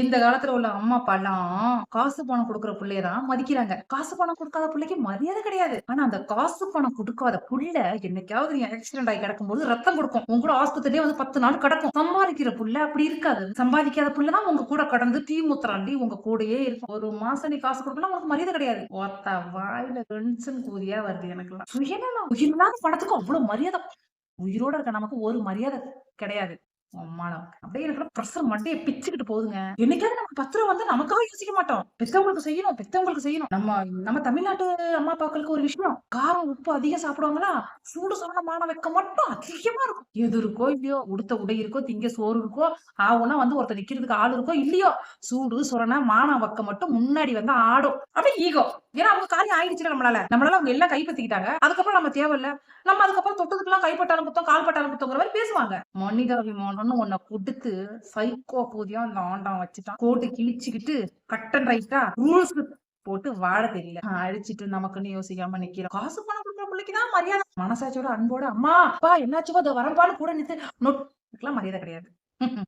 இந்த காலத்துல உள்ள அம்மா அப்பா எல்லாம் காசு பணம் கொடுக்குற பிள்ளைய தான் மதிக்கிறாங்க. காசு பணம் கொடுக்காத பிள்ளைக்கு மரியாதை கிடையாது. ஆனா அந்த காசு பணம் கொடுக்காத புள்ள என்னைக்காவது நீ ஆக்சிடென்ட் ஆகி கிடக்கும்போது ரத்தம் கொடுக்கும். உங்க கூட ஆஸ்பத்திரியே வந்து பத்து நாள் கிடக்கும். சம்பாதிக்கிற புள்ள அப்படி இருக்காது. சம்பாதிக்காத புள்ள தான் உங்க கூட கடந்து டீ முத்திராண்டி உங்க கூடயே இருக்கும். ஒரு மாசம் நீ காசு கொடுக்கலாம் உனக்கு மரியாதை கிடையாது. ஒத்த வாயில டென்ஷன் கூதியா வருது எனக்கு சுயநலம். உயிரில்லாத பணத்துக்கு அவ்வளவு மரியாதை. உயிரோட இருக்க நமக்கு ஒரு மரியாதை கிடையாது. அப்படியே இருக்கிற ப்ரெஷர் மட்டும் பிச்சுக்கிட்டு போகுதுங்க. என்னைக்காவது நமக்கு பத்திரம் வந்து நமக்காக யோசிக்க மாட்டோம். பெத்தவங்களுக்கு செய்யணும் பெத்தவங்களுக்கு செய்யணும். நம்ம நம்ம தமிழ்நாட்டு அம்மா அப்பாக்களுக்கு ஒரு விஷயம். காரம் உப்பு அதிகம் சாப்பிடுவாங்களா? சூடு சொன்னமான வைக்க மட்டும் அதிகமா இருக்கும். எது இருக்கோ இல்லையோ உடுத்த உடை இருக்கோ திங்க சோறு இருக்கோ ஆகும்னா வந்து ஒருத்தர் நிக்கிறதுக்கு ஆள் இருக்கோ இல்லையோ சூடு சொரண மானம் வக்க மட்டும் முன்னாடி வந்து ஆடும். அப்படியே ஈகோ ஏன்னா அவங்க காரியம் ஆயிடுச்சுல நம்மளால. நம்மளால அவங்க எல்லாம் கைப்பற்றிக்கிட்டாங்க. அதுக்கப்புறம் நம்ம தேவையில்ல. நம்ம அதுக்கப்புறம் தொட்டதுக்கெல்லாம் கைப்பட்டாலும் புத்தம் கால் பட்டாலும் குத்தங்கிற மாதிரி பேசுவாங்க. மனிதாபிமானம்னு ஒன்ன கொடுத்து சைக்கோ பூதியா அந்த ஆண்டான் வச்சுட்டான். கோட்டு கிழிச்சுக்கிட்டு கட்டன் ரைட்டா ரூல்ஸ் போட்டு வாழ தெரியல. அடிச்சிட்டு நமக்குன்னு யோசிக்காம நிக்கிறோம் காசு பணம் கொடுக்குற பிள்ளைக்குதான் மரியாதை. மனசாட்சியோட அன்போட அம்மா அப்பா என்னாச்சுமோ அதை வரப்பான்னு கூட நிறுத்து நொட்டுக்கெல்லாம் மரியாதை கிடையாது.